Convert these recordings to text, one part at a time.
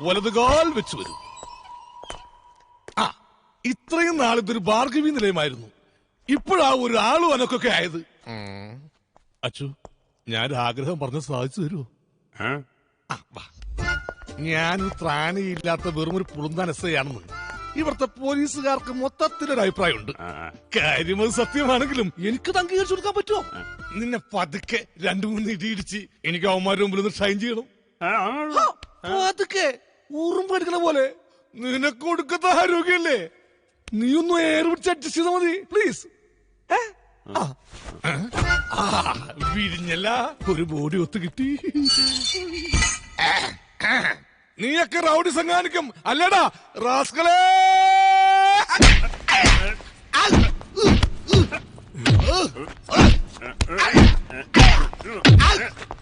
വലതുകാൽ വെച്ച് വരൂ. ആ ഇത്രയും നാൾ ഇതൊരു ഭാർഗവി നിലയമായിരുന്നു. ഇപ്പോഴാ ഒരു ആളും അനക്കൊക്കെ ആയത്. അച്ചു ഞാൻ ആഗ്രഹം പറഞ്ഞ് സാധിച്ചു തരുമോ ഞാനൊരു ത്രാണിയില്ലാത്ത വെറും ഒരു പുളുന്താനസയാണെന്ന് ഇവിടുത്തെ പോലീസുകാർക്ക് മൊത്തത്തിലൊരു അഭിപ്രായമുണ്ട്. കാര്യം അത് സത്യമാണെങ്കിലും എനിക്ക് അംഗീകരിച്ചു കൊടുക്കാൻ പറ്റുമോ? നിന്നെ പതുക്കെ രണ്ടു മൂന്ന് ഇടിയിടിച്ച് എനിക്ക് അവന്മാരുടെ മുമ്പിൽ ഒന്ന് ഷൈൻ ചെയ്യണം. പതുക്കെ. ഊറും പഠിക്കണ പോലെ. നിനക്ക് കൊടുക്കത്ത ആരോഗ്യല്ലേ നീ ഒന്ന് പിടിച്ച് അഡ്ജസ്റ്റ് ചെയ്താൽ മതി പ്ലീസ് വിരിഞ്ഞല്ല. ഒരു ബോഡി ഒത്തു കിട്ടി. നീയൊക്കെ റൗഡി സംഘാനിക്കും അല്ലടാ റാസ്കളേ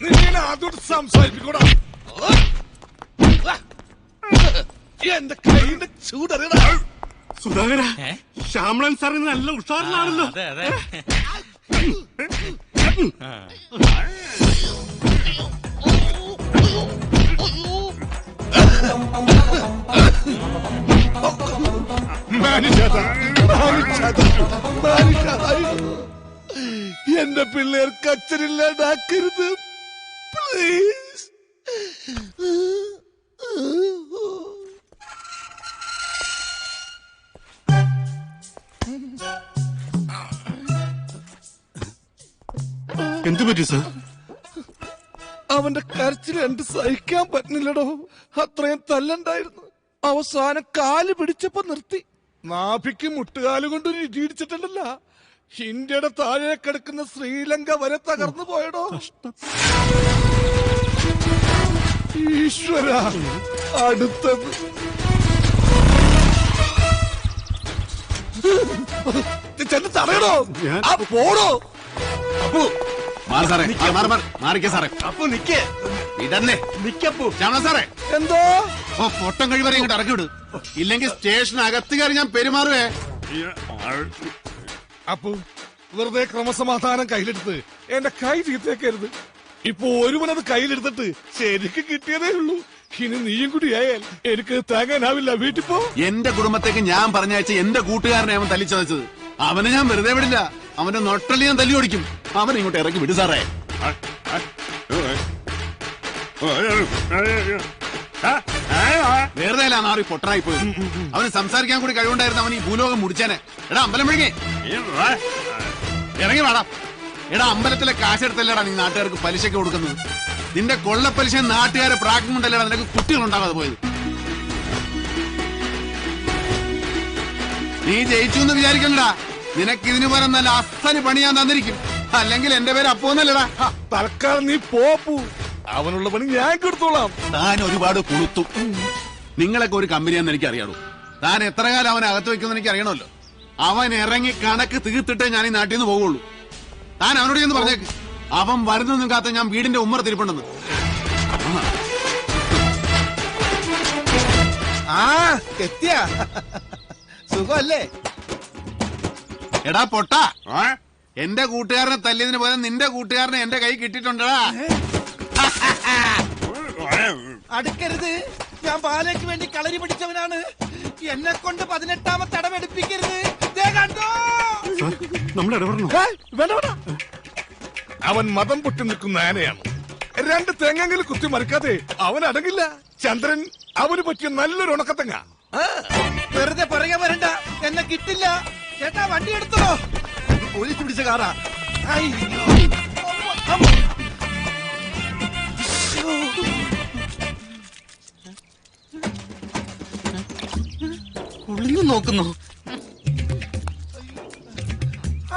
നിന്നെ അതോട് സംസാരിപ്പിക്കൂടാ. എന്റെ കൈയുടെ ചൂടറിയടാ. സുധാകര ശ്യാമളൻ സാറിന് നല്ല ഉഷാറിലാണല്ലോ. എന്റെ പിള്ളേർക്ക് അച്ഛനില്ലാണ്ടാക്കരുത്. പ്ലീസ് എന്തു പറ്റി സാർ? അവന്റെ കരച്ചിൽ രണ്ട് സഹിക്കാൻ പറ്റുന്നില്ലടോ. അത്രയും തല്ലുണ്ടായിരുന്നു. അവസാനം കാൽ പിടിച്ചപ്പോ നിർത്തി. നാഭിക്ക് മുട്ടുകാൽ കൊണ്ട് ഒരു ഇന്ത്യയുടെ താഴെ കിടക്കുന്ന ശ്രീലങ്ക വരെ തകർന്നു പോയടോ. ഈശ്വര അടുത്തത്. ചെന്ന് തടയണോ പോടോ. അപ്പു മാറി സാറേ മാറി, മാറി മാറി. മാറിക്കേ സാറേ. അപ്പു നിക്കേ. ഇതന്നെ നിക്കപ്പു. സാറേ. എന്തോ? ഓ പൊട്ടം കഴിവരെ ഇങ്ങോട്ട് ഇറക്കി വിട് ഇല്ലെങ്കിൽ സ്റ്റേഷനകത്ത് കയറി ഞാൻ പെരുമാറുവേ. അപ്പു വെറുതെ ക്രമസമാധാനം കയ്യിലെടുത്ത് എന്റെ കൈ ചീത്തേക്കരുത് ഇപ്പൊ ഒരുവനത് കയ്യിലെടുത്തിട്ട് ശരിക്ക് കിട്ടിയതേ ഉള്ളൂ. ഇനി നീയും കൂടി ആയാൽ എനിക്ക് താങ്ങാനാവില്ല. വീട്ടിൽ പോ. എന്റെ കുടുംബത്തേക്ക് ഞാൻ പറഞ്ഞയച്ച എന്റെ കൂട്ടുകാരനെ അവൻ തല്ലിച്ചതച്ചത്. അവനെ ഞാൻ വെറുതെ വിടില്ല. അവന്റെ നൊട്ടൽ ഞാൻ തല്ലി ഓടിക്കും. അവൻ ഇങ്ങോട്ട് ഇറക്കി വിട് സാറേ. വേറെ അല്ല നാറി പൊട്ടനായി പോയി. അവന് സംസാരിക്കാൻ കൂടി കഴിവുണ്ടായിരുന്നു അവൻ ഈ ഭൂലോകം മുടിച്ചേനെ. എടാ അമ്പലം വിഴുങ്ങി. ഇറങ്ങി വേടാ. എടാ അമ്പലത്തിലെ കാശെടുത്തല്ലേടാ നീ നാട്ടുകാർക്ക് പലിശക്ക് കൊടുക്കുന്നത്? നിന്റെ കൊള്ളപ്പലിശ നാട്ടുകാരെ പ്രാഗ്മുണ്ടല്ലടാ നിനക്ക് കുട്ടികൾ കുട്ടികളുണ്ടാകാതെ പോയത്? നീ ജയിച്ചു എന്ന് വിചാരിക്കണ്ടടാ നിനക്ക് ഇതിനു പകരം നല്ല അസ്ഥന് പണി ഞാൻ തന്നിരിക്കും. അല്ലെങ്കിൽ എന്റെ പേര് അപ്പോന്നല്ലടാ തൽക്കാലം നീ പോപ്പു അവനുള്ള പണി ഞാൻ കൊടുത്തോളാം താൻ ഒരുപാട് കൊടുത്തു നിങ്ങളൊക്കെ ഒരു കമ്പനിയാന്ന് എനിക്ക് അറിയാളൂ താൻ എത്ര കാലം അവനെ അകത്ത് വെക്കുമെന്ന് എനിക്ക് അറിയണമല്ലോ അവൻ ഇറങ്ങി കണക്ക് തീർത്തിട്ടേ ഞാൻ ഈ നാട്ടിൽ നിന്ന് പോകുള്ളൂ താൻ അവനോട് ചെന്ന് പറഞ്ഞേക്ക്. അവൻ വരുന്നൊന്നും കാത്ത ഞാൻ വീടിന്റെ ഉമ്മർ തിരിപ്പുണ്ടെന്ന് ആ എത്തിയ. സുഖല്ലേ എടാ പൊട്ട. എന്റെ കൂട്ടുകാരനെ തല്ലിയതിന് പോലെ നിന്റെ കൂട്ടുകാരനെ എന്റെ കൈ കിട്ടിയിട്ടുണ്ടടാ. അടുക്കരുത്. ഞാൻ പാലയ്ക്ക് വേണ്ടി കളരി പിടിച്ചവനാണ്. എന്നെ കൊണ്ട് പതിനെട്ടാമത്തെ അടവെടുപ്പിക്കരുത്. അവൻ മതം പൊട്ടി നിൽക്കുന്ന ആനയാണ്. രണ്ട് തേങ്ങെങ്കിലും കുത്തി മറിക്കാതെ അവൻ അടങ്ങില്ല. ചന്ദ്രൻ അവന് പറ്റിയ നല്ലൊരു ഉണക്കത്തെങ്ങ. ആ, വെറുതെ പറയാൻ വരണ്ട. എന്നെ കിട്ടില്ല. ചേട്ടാ വണ്ടി എടുത്തോ. പോലീസ് പിടിച്ച കാറാ. ഒളിഞ്ഞു നോക്കുന്നു.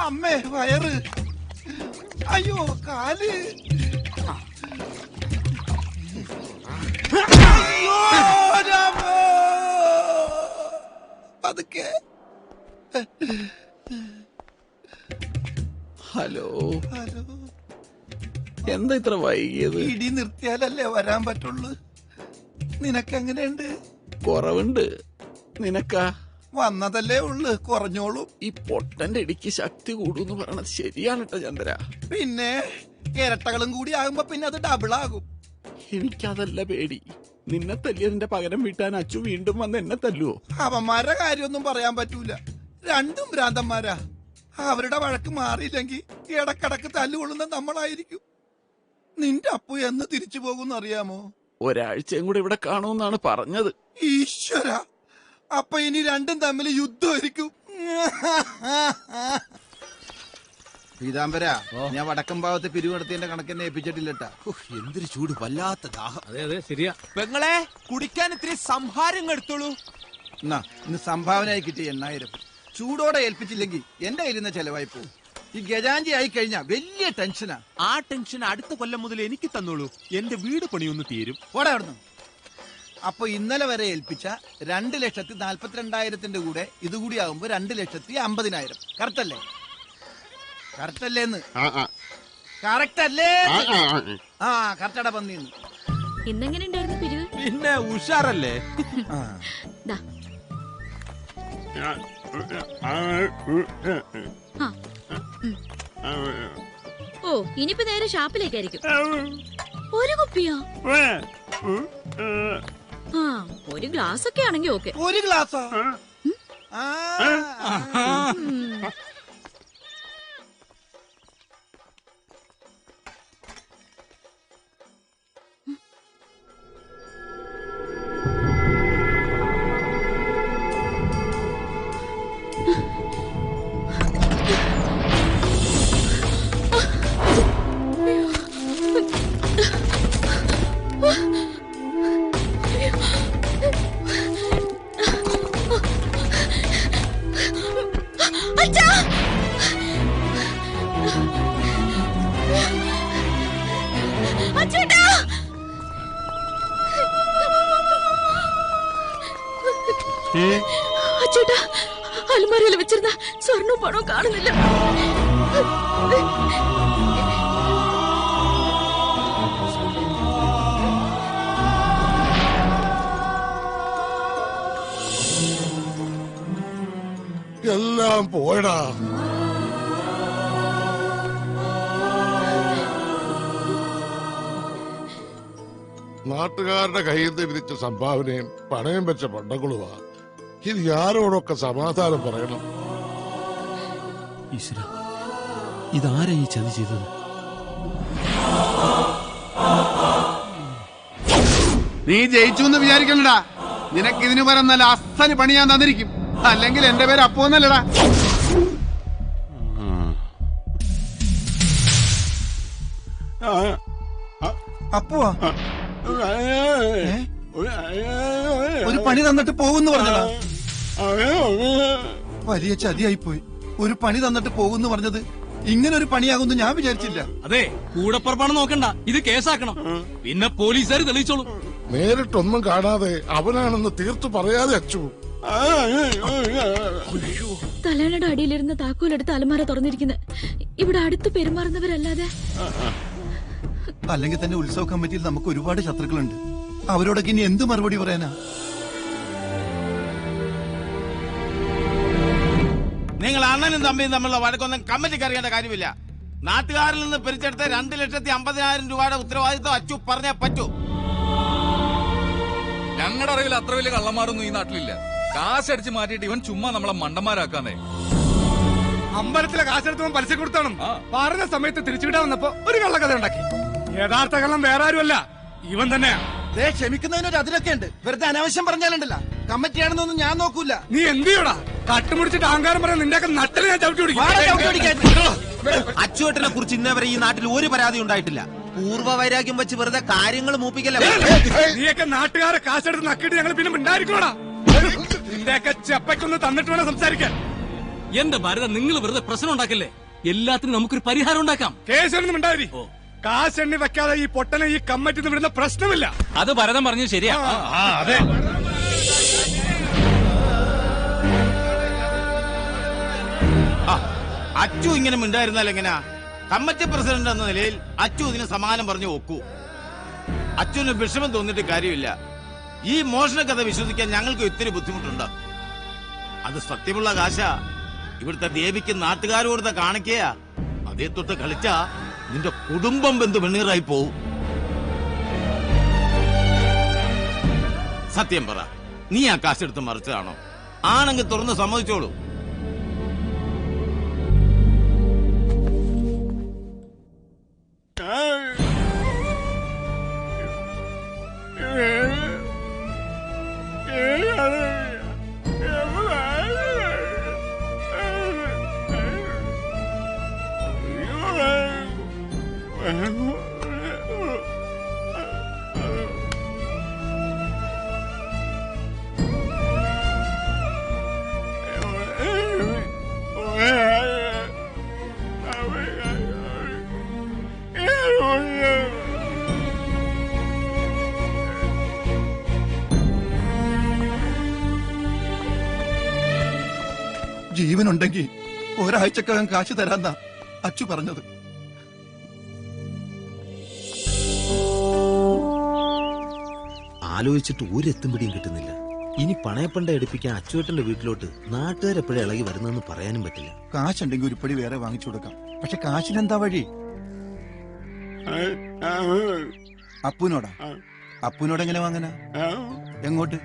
അമ്മേ വയറ്. അയ്യോ കാൽ. അയ്യോ രാമോ. പതുക്കെ. ഹലോ. ഹലോ. എന്താ ഇത്ര വൈകിയത്? ഇടി നിർത്തിയാലല്ലേ വരാൻ പറ്റുള്ളൂ? നിനക്കെങ്ങനെയുണ്ട്? കുറവുണ്ട്. നിനക്കാ? വന്നതല്ലേ ഉള്ളു കുറഞ്ഞോളൂ. ഈ പൊട്ടന്റെ ഇടിക്ക് ശക്തി കൂടുന്ന് പറയണത് ശരിയാണ് കേട്ടോ ചന്ദ്ര. പിന്നെ ഇരട്ടകളും കൂടി ആകുമ്പോ പിന്നെ അത് ഡബിൾ ആകും. എനിക്കതല്ല പേടി. നിന്നെ തല്ലിയതിന്റെ പകരം വീട്ടാൻ അച്ചു വീണ്ടും വന്ന് എന്നെ തല്ലുവോ? അവന്മാരുടെ കാര്യമൊന്നും പറയാൻ പറ്റൂല. രണ്ടും ഭ്രാന്തന്മാരാ. അവരുടെ വഴക്ക് മാറിയില്ലെങ്കിൽ ഇടക്കിടക്ക് തല്ലുകൊള്ളുന്ന നമ്മളായിരിക്കും. നിന്റെ അപ്പു എന്ന് തിരിച്ചു പോകുന്ന അറിയാമോ ഒരാഴ്ചയും കൂടെ ഇവിടെ കാണുമെന്നാണ് പറഞ്ഞത്. ഈശ്വര. അപ്പൊ ഇനി രണ്ടും തമ്മിൽ യുദ്ധമായിരിക്കും പീതാംബര ഞാൻ വടക്കം ഭാഗത്ത് പിരിവെടുത്തതിന്റെ കണക്കെന്നെ ഏൽപ്പിച്ചിട്ടില്ലട്ടാ. എന്തൊരു ചൂട് വല്ലാത്ത ദാഹം. അതെ അതെ ശരിയാ. പെങ്ങളെ കുടിക്കാൻ ഇത്തിരി സംഹാരം എടുത്തോളൂ. എന്നാ ഇന്ന് സംഭാവനയായി കിട്ടിയ എണ്ണായിരം. ചൂടോടെ ഏൽപ്പിച്ചില്ലെങ്കിൽ എന്റെ കയ്യിൽ നിന്ന് ചെലവായി പോകും. ഈ ഗജാഞ്ചി ആയി കഴിഞ്ഞാ വലിയ ടെൻഷനാ ആ. ടെൻഷൻ അടുത്ത കൊല്ലം മുതൽ എനിക്ക് തന്നോളൂ. എന്റെ വീട് പണിയൊന്ന് തീരും. ഓടെ അവിടുന്ന്. അപ്പൊ ഇന്നലെ വരെ ഏൽപ്പിച്ച രണ്ട് ലക്ഷത്തി നാല്പത്തിരണ്ടായിരത്തിന്റെ കൂടെ ഇതുകൂടി ആകുമ്പോ രണ്ട് ലക്ഷത്തി അമ്പതിനായിരം. കറക്റ്റ് അല്ലേ? കറക്റ്റ് അല്ലേന്ന് ആ, ആ, കറക്റ്റ് അല്ലേ? ആ, ആ, ആ. ആ കറക്റ്റട പന്നിന്ന് ഇന്നെങ്ങനെ ഉണ്ടായിരുന്നു പിരിവ്? പിന്നെ ഉഷാറല്ലേ? ആ ഓ ഇനിയിപ്പോ നേരെ ഷാപ്പിലേക്കായിരിക്കും. ഒരു കുപ്പിയോ? ആ ഒരു ഗ്ലാസ് ഒക്കെ ആണെങ്കിൽ ഓക്കെ. ഒരു ഗ്ലാസ് ആ. എല്ലാം പോയടാ. നാട്ടുകാരുടെ കയ്യിൽ നിന്ന് വിരിച്ച സംഭാവനയും പണയം വെച്ച പണ്ടങ്ങളുമാ ഇത് ആരോടൊക്കെ സമാധാനം പറയണം? ഈശ്വര ഇതാരാ ഈ ചതി ചെയ്തത്? നീ ജയിച്ചു എന്ന് വിചാരിക്കണ്ട. നിനക്ക് ഇതിനു പരം നല്ല അസ്ഥന് പണി ഞാൻ തന്നിരിക്കും. അല്ലെങ്കിൽ എന്റെ പേര് അപ്പോന്നല്ലടാ അപ്പുവാ? ഒരു പണി തന്നിട്ട് പോകുന്നു പറഞ്ഞതാ. വലിയ ചതിയായി പോയി ഒരു പണി തന്നിട്ട് പോകുന്നു പറഞ്ഞത് ഇങ്ങനെ ഒരു പണിയാകുമെന്ന് ഞാൻ വിചാരിച്ചില്ല. അതെ കൂടപ്പുറപ്പാണ് നോക്കണ്ട. ഇത് കേസാക്കണം. പിന്നെ പോലീസുകാർ തെളിയിച്ചോളൂ. നേരിട്ടൊന്നും കാണാതെ അവനാണെന്ന് തീർത്തു പറയാതെ അച്ചു. തലേണയുടെ അടിയിലിരുന്ന താക്കോലെടുത്ത് അലമാര തുറന്നിരിക്കുന്നത് ഇവിടെ അടുത്ത് പെരുമാറുന്നവരല്ലാതെ. അല്ലെങ്കിൽ തന്നെ ഉത്സവ കമ്മിറ്റിയിൽ നമുക്ക് ഒരുപാട് ശത്രുക്കളുണ്ട്. അവരോടൊക്കെ ഇനി എന്ത് മറുപടി പറയാനാ? നിങ്ങൾ അണ്ണനും തമ്മിയും തമ്മിലുള്ള വഴക്കൊന്നും കമ്മിറ്റിക്ക് അറിയേണ്ട കാര്യമില്ല. നാട്ടുകാരിൽ നിന്ന് പിരിച്ചെടുത്ത രണ്ട് ലക്ഷത്തി അമ്പതിനായിരം രൂപയുടെ ഉത്തരവാദിത്വം അച്ചു പറഞ്ഞേ പറ്റൂ. ഞങ്ങളുടെ അറിവിൽ അത്ര വലിയ കള്ളന്മാരൊന്നും ഈ നാട്ടിലില്ല. കാശടിച്ച് മാറ്റിയിട്ട് ഇവൻ ചുമ്മാ നമ്മളെ മണ്ടന്മാരാക്കാന്നേ. അമ്പലത്തിലെ കാശെടുത്തവൻ പലിശ കൊടുത്താണ്. പറഞ്ഞ സമയത്ത് തിരിച്ചുവിടാൻ വന്നപ്പോ ഒരു കള്ളക്കഥ ഉണ്ടാക്കി യഥാർത്ഥ കള്ളം വേറെ ആരുമല്ല ഇവൻ തന്നെയാ. ദേ ക്ഷമിക്കുന്നതിനൊരു അതിലൊക്കെ ഉണ്ട് വെറുതെ അനാവശ്യം പറഞ്ഞാലുണ്ടല്ല. കമ്മിറ്റിയാണെന്നൊന്നും ഞാൻ നോക്കൂല. നീ എന്ത് ചെയ്യടാ കട്ടുമുടിച്ചിട്ട് അഹങ്കാരം പറയാൻ നിന്റെ നട്ടൽ ഞാൻ ചവിട്ടി വാടാ ചവിട്ടി പിടിക്കും. അച്ചുവേട്ടനെ കുറിച്ച് ഇന്നേവരെ ഈ നാട്ടിൽ ഒരു പരാതി ഉണ്ടായിട്ടില്ല. പൂർവ വൈരാഗ്യം വെച്ച് വെറുതെ കാര്യങ്ങൾ മൂപ്പിക്കല്ലേ നീയൊക്കെ നാട്ടുകാരെ കാശെടുത്ത് നക്കിട്ട് ഞങ്ങൾ പിന്നെ മിണ്ടായിരിക്കണോടാ നിന്റെയൊക്കെ ചെപ്പയ്ക്കൊന്ന് തന്നിട്ട് വേണം സംസാരിക്കാൻ. എന്റെ ഭാരത നിങ്ങൾ വെറുതെ പ്രശ്നം ഉണ്ടാക്കല്ലേ? എല്ലാത്തിനും നമുക്കൊരു പരിഹാരം ഉണ്ടാക്കാം. കേസൊന്നും മിണ്ടാതിരി. കാശെണ്ണി വെക്കാതെ ഈ പൊട്ടനെ ഈ കമ്മിറ്റി വിടുന്ന പ്രശ്നമില്ല. അത് ഭരതം പറഞ്ഞു ശരിയാ. ആ അതെ. അച്ചു ഇങ്ങനെ മിണ്ടായിരുന്നാൽ എങ്ങനാ? കമ്മിറ്റി പ്രസിഡന്റ് എന്ന നിലയിൽ അച്ചു ഇതിന് സമാനം പറഞ്ഞു ഒക്കൂ. അച്ചുവിന് വിഷമം തോന്നിയിട്ട് കാര്യമില്ല. ഈ മോഷണ കഥ വിശ്വസിക്കാൻ ഞങ്ങൾക്ക് ഇത്തിരി ബുദ്ധിമുട്ടുണ്ട്. അത് സത്യമുള്ള കാശ. ഇവിടുത്തെ ദേവിക്ക് നാട്ടുകാർ കൊടുത്ത കാണിക്കയാ. അതേ തൊട്ട് കളിച്ച നിന്റെ കുടുംബം ബന്ധു വെണ്ണീറായി പോവും. സത്യം പറ നീ ആ കാശെടുത്ത് മറിച്ചതാണോ? ആണെങ്കിൽ തുറന്ന് സമ്മതിച്ചോളൂ. ജീവനുണ്ടെങ്കിൽ ഒരാഴ്ചക്കകം കാശ് തരാന്നാ അച്ചു പറഞ്ഞത്. ആലോചിച്ചിട്ട് ഒരെത്തും പിടിയും കിട്ടുന്നില്ല. ഇനി പണയപ്പണ്ട എടുപ്പിക്കാൻ അച്ചുവേട്ടന്റെ വീട്ടിലോട്ട് നാട്ടുകാരെപ്പോഴും ഇളകി വരുന്നെന്ന് പറയാനും പറ്റില്ല. കാശുണ്ടെങ്കിൽ ഉരുപ്പടി വേറെ വാങ്ങിച്ചു കൊടുക്കാം. പക്ഷെ കാശിനെന്താ വഴി? അപ്പുനോടാ അപ്പുനോട് എങ്ങനെ വാങ്ങനാ എങ്ങോട്ട്?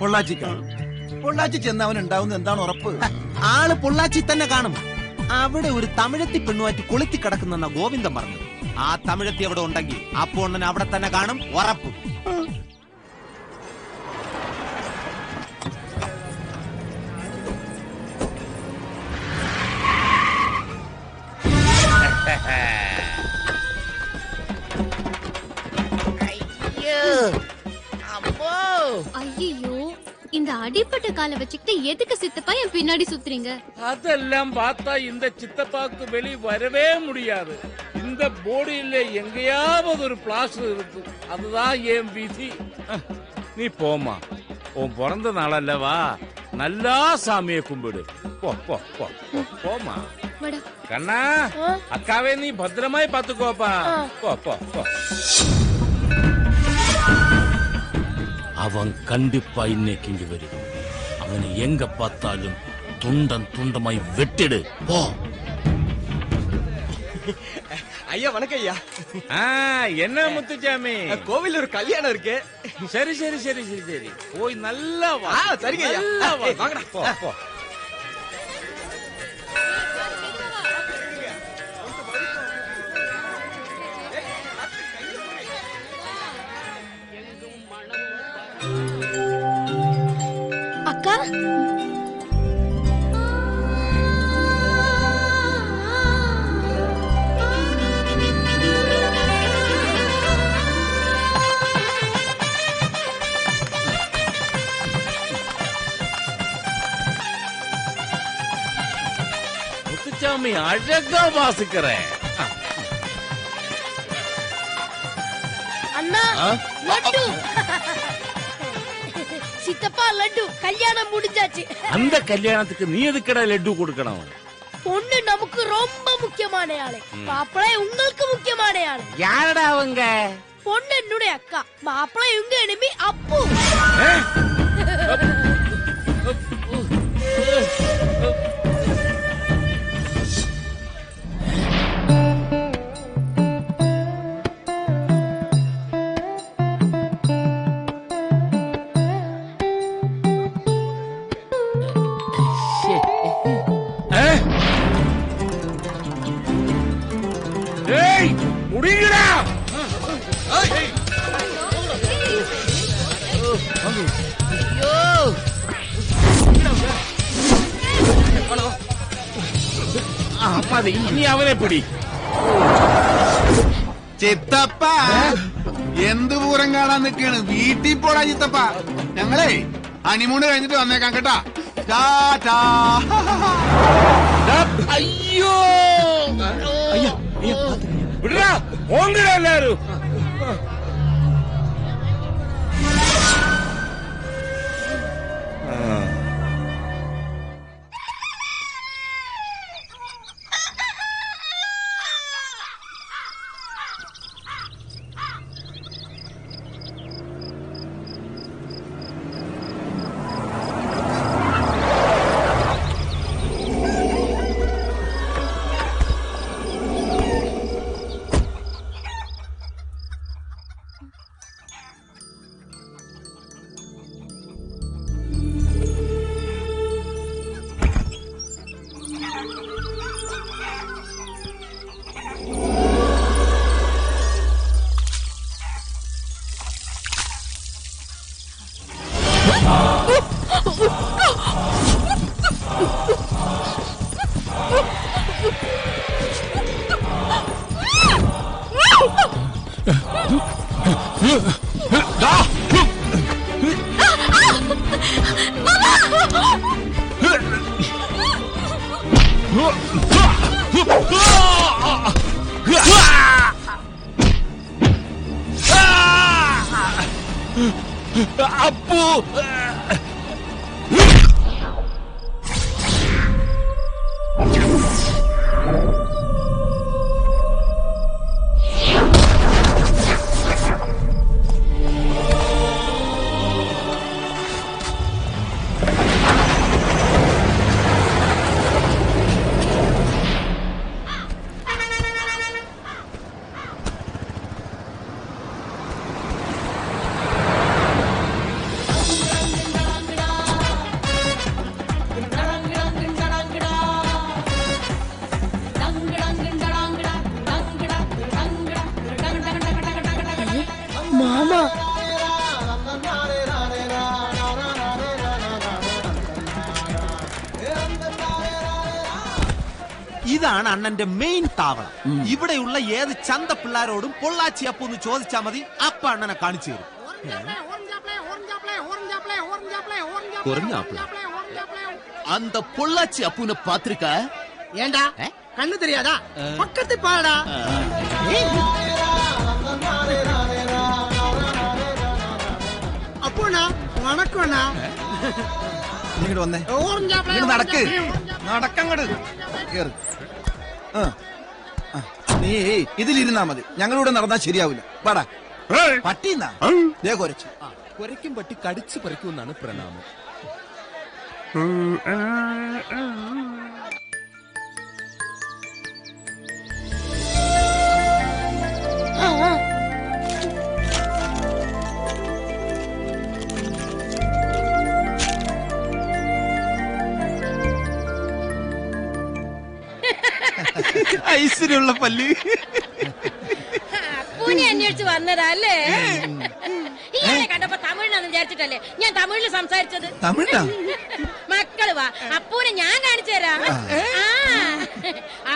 പൊള്ളാച്ചിക്ക. പൊള്ളാച്ചി ചെന്ന് അവൻ ഉണ്ടാവുന്ന എന്താണ് ഉറപ്പ്. ആൾ പൊള്ളാച്ചി തന്നെ കാണും. അവിടെ ഒരു തമിഴത്തി പെണ്ണുമാറ്റി കൊളുത്തി കിടക്കുന്ന ഗോവിന്ദൻ പറഞ്ഞു ആ തമിഴത്തി അവിടെ ഉണ്ടെങ്കിൽ അപ്പോ അവിടെ തന്നെ കാണും ഉറപ്പ്. அடிப்பட்ட காலை வச்சுக்கிட்டு எதுக்கு சித்தப்பா என் பின்னாடி சுத்துறீங்க? அதெல்லாம் பார்த்தா இந்த சித்தப்பாக்கு வெளி வரவே முடியாது. இந்த போடியில எங்கேயாவது ஒரு பிளாஸ்டர் இருக்கும். அதுதான் என் விதி. நீ போமா உன் பிறந்த நாள் அல்லவா நல்லா சாமியை கும்பிடு. போ போ போ. போ, போமா கண்ணா அக்காவே நீ பத்திரமாய் பாத்துக்கோப்பா போ போ போ. அவன் கண்டிப்பா இன்னைக்கு இங்க அவனை எங்க பார்த்தாலும் துண்டம் துண்டமாய் வெட்டிடு. போ. ஐயா வணக்கம் ஐயா. என்ன முத்துச்சாமி? கோவில்ல ஒரு கல்யாணம் இருக்கு. சரி சரி சரி சரி சரி. போய் நல்லா வா. சரிங்க ஐயா. வாங்கடா. போ. போ. அழகா வாசிக்கிறேன். அண்ணா லட்டு. சித்தப்பா லட்டு. கல்யாணம் முடிஞ்சாச்சு. அந்த கல்யாணத்துக்கு நீ எதுக்கடா லட்டு கொடுக்கணும்? பொண்ணு நமக்கு ரொம்ப முக்கியமான ஆளு. மாப்பிள்ளை உங்களுக்கு முக்கியமான ஆளு. யாரடா அவங்க? பொண்ணு என்னுடைய அக்கா. மாப்பிள்ளை உங்க enemy அப்பு. അപ്പാതെ ഇനി അവനെ പിടി. ചിത്തപ്പ എന്ത് പൂരം കാണാൻ നിൽക്കാണ്? വീട്ടിൽ പോടാ ചിത്തപ്പ. ഞങ്ങളേ ഹണിമൂണ് കഴിഞ്ഞിട്ട് വന്നേക്കാം കേട്ടാ. അയ്യോ. പോങ്കടാ എല്ലാരും ഇതാണ് അണ്ണന്റെ മെയിൻ താവളം ഇവിടെയുള്ള ഏത് ചന്ത പിള്ളാരോടും പൊള്ളാച്ചി അപ്പു എന്ന് ചോദിച്ചാ മതി അപ്പ അണ്ണനെ കാണിച്ചു തരും அந்த பொள்ளாச்சி அப்புன பாத்திருக்க ஏண்டா கண்ணு தெரியாதா பக்கத்து பாடா அப்போண்ணா வணக்கம்ண்ணா ഇങ്ങോട്ട് വന്നേ ഓറഞ്ചാപ്പിള, ഇങ്ങോട്ട് നടക്ക് ഓറഞ്ചാപ്പിള. നടക്കങ്ങട് കേറ് ആ. ആ. നീ ഇതിലിരുന്നാ മതി. ഞങ്ങളിവിടെ നടന്നാ ശരിയാവില്ല പാടാ പട്ടിന്നാ? ദേ കുരച്ചു. കുരയ്ക്കും പട്ടി കടിച്ചു പറിക്കുമെന്നാണ് പ്രണാമം. ഐശ്വര്യമുള്ള പല്ല്. പൂനെ അന്വേഷിച്ച് വന്നതാ അല്ലേ? ഇയാളെ കണ്ടപ്പോ തമിഴിനാന്ന് വിചാരിച്ചിട്ടല്ലേ ഞാൻ തമിഴിൽ സംസാരിച്ചത്? തമിഴാ മക്കൾ വാ. അപ്പൂനെ ഞാൻ കാണിച്ചു തരാം. ആ.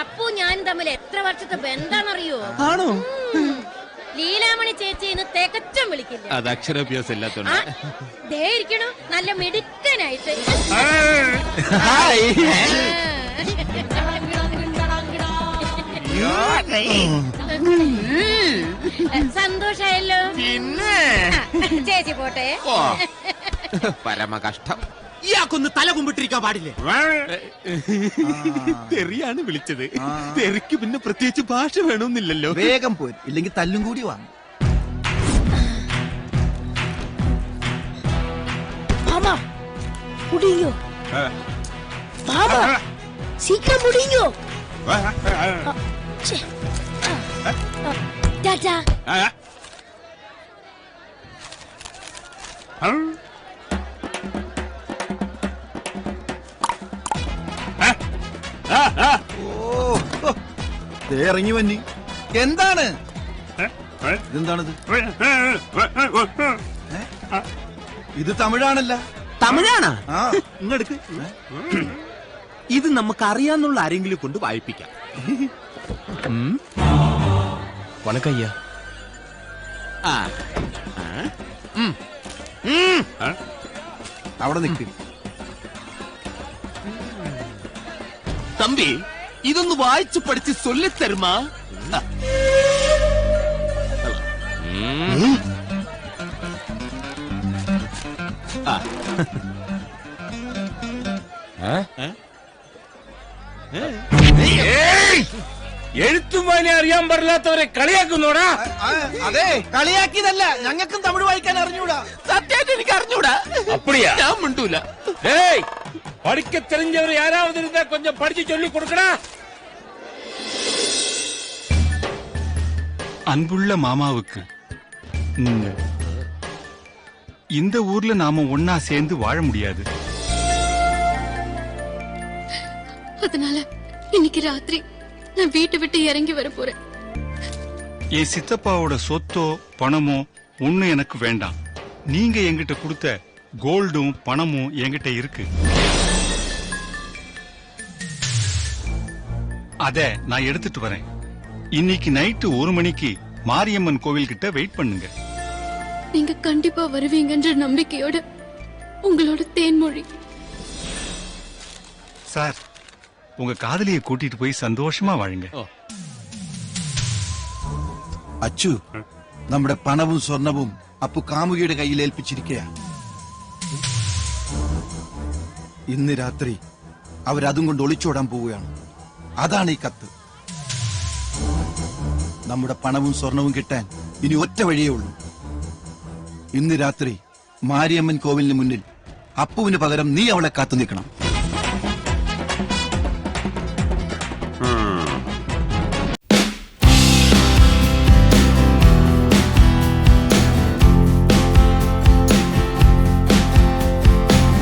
അപ്പു ഞാനും തമ്മിൽ എത്ര വർഷത്തെ ബന്ധാണെന്നറിയോ? ആണോ? ലീലാമണി ചേച്ചി ഇന്ന് തികച്ചും വിളിക്കില്ല. അത് അക്ഷരാഭ്യാസം ഇല്ലാത്തോണ്ട്. ദേ ഇരിക്കണു. നല്ല മിടുക്കനായിട്ട്. ഉം. സന്തോഷായല്ലോ പിന്നെ ചേച്ചി പോട്ടെ പരമ കഷ്ടം ഇയാൾക്കൊന്ന് തല കുമ്പിട്ടിരിക്കാൻ പാടില്ലേ തെറിയാണ് വിളിച്ചത് തെറിക്ക് പിന്നെ പ്രത്യേകിച്ച് ഭാഷ വേണമെന്നില്ലല്ലോ വേഗം പോരും ഇല്ലെങ്കിൽ തല്ലും കൂടി വാങ്ങും மாமா முடியுங்க மாமா சீக்கிரம் முடியுங்க ടാറ്റാ ഇറങ്ങി വന്നി. എന്താണ്? ഇതെന്താണത്? ഇത് തമിഴാണല്ല. തമിഴാണ്? ഇങ്ങെടുക്ക്. ഇത് നമുക്ക് അറിയാന്നുള്ള ആരെങ്കിലും കൊണ്ട് വായിപ്പിക്കാം. വണക്കയ്യ ആ അവിടെ നിൽക്കും തമ്പി ഇതൊന്ന് വായിച്ചു പഠിച്ച് ചൊല്ലിത്തരുമാ എഴുത്തും വായന അറിയാൻ പാടില്ലാത്തവരെ കളിയാക്കുന്നോടാ അതെ കളിയാക്കിയതല്ല ഞങ്ങൾക്കും തമിഴ് വായിക്കാൻ അറിഞ്ഞൂടാ സത്യമായിട്ട് എനിക്ക് അറിഞ്ഞൂടാ அப்படியா ഞാൻ മിണ്ടൂല டேய் படிக்க தெரிஞ்சவர் யாராவது இருந்தா கொஞ்சம் படிச்சு சொல்லி கொடுக்கடா அன்புள்ள மாமாவுக்கு இந்த இந்த ஊர்ல நாம ஒன்னா சேர்ந்து வாழ முடியாது அதனால இன்னைக்கு ராத்திரி நான் வீட்டை விட்டு இறங்கி வர போறேன். என் சித்தப்பாவோட சொத்தோ பணமோ ஒண்ணு எனக்கு வேண்டாம். நீங்க என்கிட்ட கொடுத்த கோல்டும் பணமும் என்கிட்ட இருக்கு. அத நான் எடுத்துட்டு வரேன். இன்னைக்கு நைட்டு ஒரு மணிக்கு மாரியம்மன் கோவில் கிட்ட வெயிட் பண்ணுங்க. நீங்க கண்டிப்பா வருவீங்கன்ற நம்பிக்கையோட உங்களோட தேன்மொழி. சார் உங்க காதலியை கூட்டிட்டு போய் சந்தோஷமா வாழுங்க അച്ചു നമ്മുടെ പണവും സ്വർണവും അപ്പു കാമുകിയുടെ കയ്യിൽ ഏൽപ്പിച്ചിരിക്കുക ഇന്ന് രാത്രി അവരതും കൊണ്ട് ഒളിച്ചോടാൻ പോവുകയാണ് അതാണ് ഈ കത്ത് നമ്മുടെ പണവും സ്വർണവും കിട്ടാൻ ഇനി ഒറ്റ വഴിയേ ഉള്ളൂ ഇന്ന് രാത്രി മാരിയമ്മൻ കോവിലിന് മുന്നിൽ അപ്പുവിന് പകരം നീ അവളെ കാത്തു നിൽക്കണം